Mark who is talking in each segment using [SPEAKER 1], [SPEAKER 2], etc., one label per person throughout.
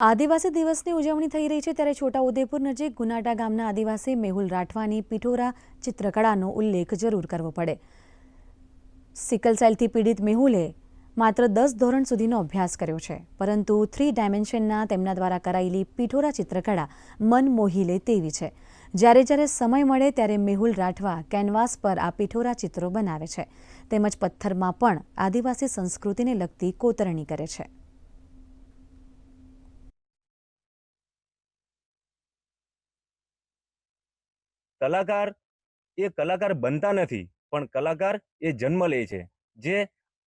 [SPEAKER 1] આદિવાસી દિવસની ઉજવણી થઈ રહી છે ત્યારે છોટાઉદેપુર નજીક ગુનાટા ગામના આદિવાસી મેહુલ રાઠવાની પિઠોરા ચિત્રકળાનો ઉલ્લેખ જરૂર કરવો પડે. સિકલ સેલથી પીડિત મેહુલે માત્ર દસ ધોરણ સુધીનો અભ્યાસ કર્યો છે, પરંતુ થ્રી ડાયમેન્શનના તેમના દ્વારા કરાયેલી પિઠોરા ચિત્રકળા મન મોહી લે તેવી છે. જ્યારે જ્યારે સમય મળે ત્યારે મેહુલ રાઠવા કેનવાસ પર આ પિઠોરા ચિત્રો બનાવે છે, તેમજ પથ્થરમાં પણ આદિવાસી સંસ્કૃતિને લગતી કોતરણી કરે છે.
[SPEAKER 2] કલાકાર એ કલાકાર બનતા નથી, પણ કલાકાર એ જન્મ લે છે. જે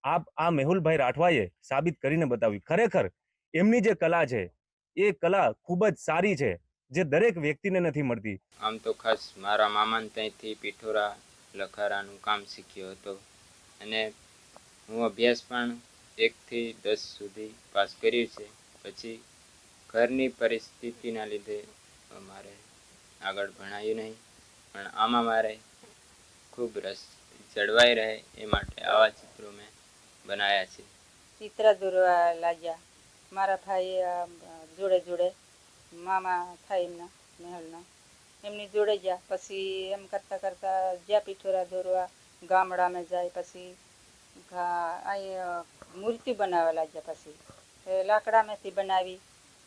[SPEAKER 2] આપ આ મેહુલભાઈ રાઠવાએ સાબિત કરીને બતાવ્યું. ખરેખર એમની જે કલા છે, એ કલા ખૂબ જ સારી છે, જે દરેક વ્યક્તિને નથી મળતી.
[SPEAKER 3] આમ તો ખાસ મારા મામાને ત્યાંથી પીઠોરા લખારાનું કામ શીખ્યો હતો અને હું અભ્યાસ પણ એકથી દસ સુધી પાસ કર્યું છે. પછી ઘરની પરિસ્થિતિના લીધે મારે આગળ ભણાયું નહીં. પણ આમાં મારે ખૂબ રસ જળવાઈ રહે એ માટે આવા ચિત્રો મેં બનાવ્યા છે.
[SPEAKER 4] ચિત્ર દોરવા લાગ્યા. મારા ભાઈ જોડે જોડે, મામા થાય એમના, મહેલના, એમની જોડે ગયા. પછી એમ કરતાં કરતાં જ્યાં પીઠોરા દોરવા, ગામડામાં જાય, પછી અહીં મૂર્તિ બનાવવા લાગ્યા પછી. લાકડામાંથી બનાવી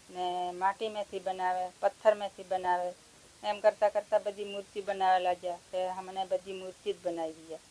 [SPEAKER 4] ને માટીમાંથી બનાવે, પથ્થરમાંથી બનાવે એમ કરતાં કરતાં બધી મૂર્તિ બનાવવા લાગ્યા કે હમણાં બધી મૂર્તિ જ બનાવી ગયા